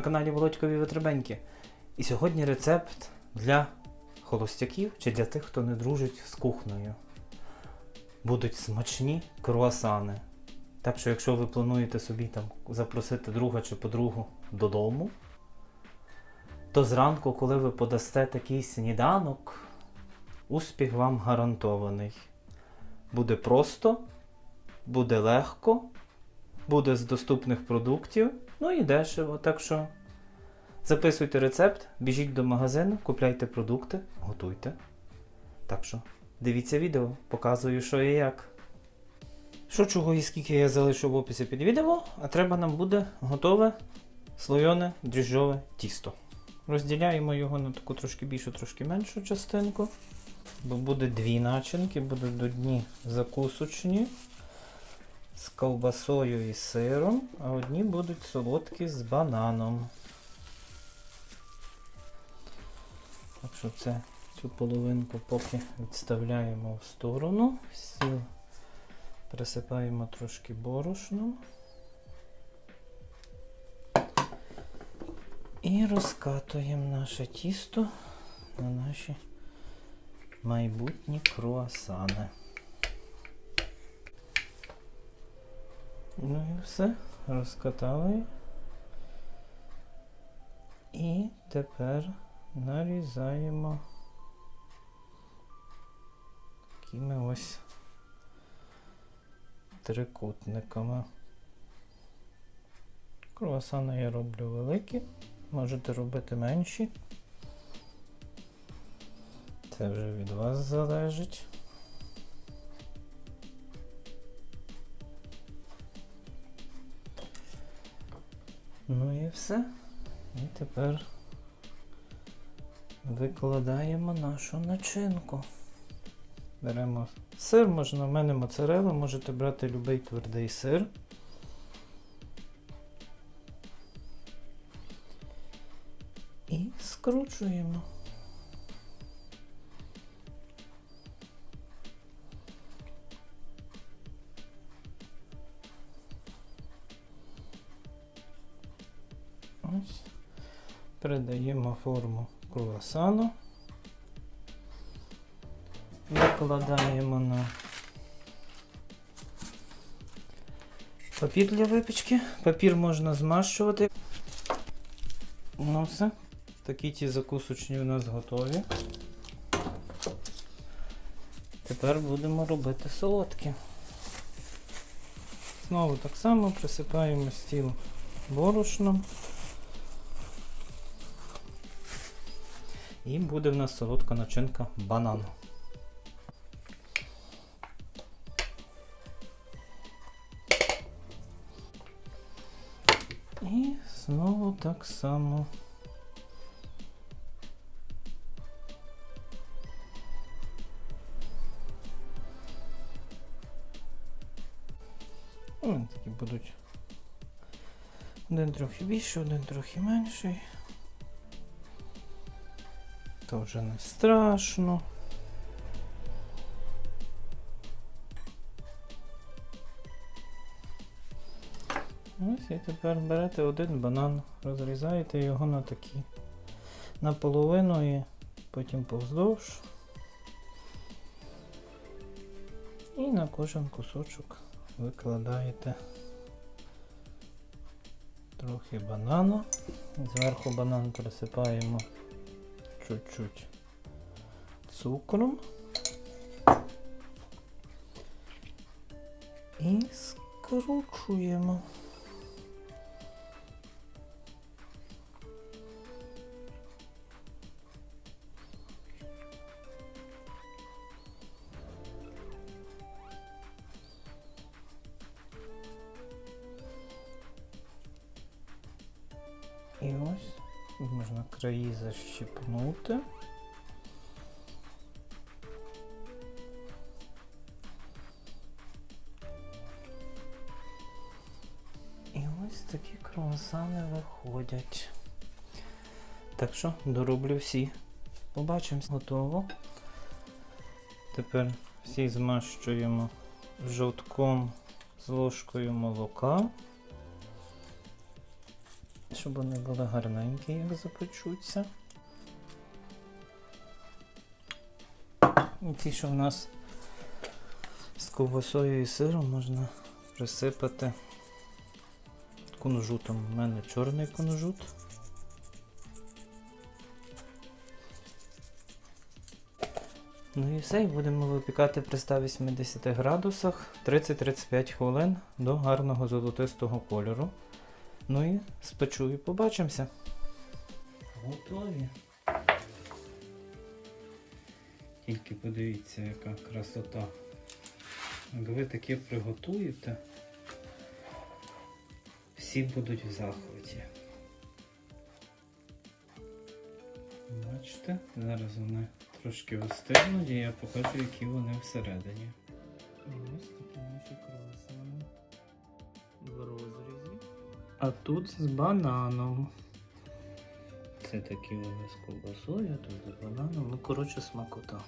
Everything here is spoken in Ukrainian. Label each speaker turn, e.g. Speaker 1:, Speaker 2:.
Speaker 1: каналі Володькові Витребеньки. І сьогодні рецепт для холостяків чи для тих, хто не дружить з кухнею. Будуть смачні круасани. Так що, якщо ви плануєте собі там запросити друга чи подругу додому, то зранку, коли ви подасте такий сніданок, успіх вам гарантований. Буде просто, буде легко, буде з доступних продуктів, ну і дешево. Так що записуйте рецепт, біжіть до магазину, купляйте продукти, готуйте. Так що дивіться відео, показую, що і як. Що чого і скільки я залишу в описі під відео, а треба нам буде готове слойоне дріжджове тісто. Розділяємо його на таку трошки більшу, трошки меншу частинку. Бо буде дві начинки, будуть одні закусочні з ковбасою і сиром, а одні будуть солодкі з бананом. Так що це цю половинку поки відставляємо в сторону. Сіл присипаємо трошки борошном. І розкатуємо наше тісто на наші майбутні круасани. Ну і все, розкатали. І тепер нарізаємо такими ось трикутниками. Круасани я роблю великі, можете робити менші. Це вже від вас залежить. Ну і все. І тепер викладаємо нашу начинку. Беремо сир, можна в мене моцарелла, можете брати будь-який твердий сир. І скручуємо. Ось. Передаємо форму круасану. Викладаємо на папір для випічки. Папір можна змащувати. Ну все. Такі ті закусочні у нас готові. Тепер будемо робити солодкі. Знову так само присипаємо стіл борошном. І буде в нас солодка начинка банану. І знову так само. Вони такі будуть. Один трохи більший, один трохи менший. То вже не страшно. Ось і тепер берете один банан, розрізаєте його на такі наполовину і потім повздовж. І на кожен кусочок викладаєте трохи банану. Зверху банан присипаємо чуть-чуть цукром і скручуємо. І ось можна краї защипнути. І ось такі круасани виходять. Так що дороблю всі. Побачимось. Готово. Тепер всі змащуємо жовтком з ложкою молока. Щоб вони були гарненькі, як запечуться. І ті, що в нас з ковбасою і сиром можна присипати кунжутом. У мене чорний кунжут. Ну і все, і будемо випікати при 180 градусах 30-35 хвилин до гарного золотистого кольору. Ну і спечу і побачимося. Готові. Тільки подивіться, яка красота. Як ви таке приготуєте, всі будуть в захваті. Бачите, зараз вони трошки остигнуть і я покажу, які вони всередині. Ось А тут з бананом. Це такі вони з ковбасою, а тут з бананом. Ну, коротше, смакота.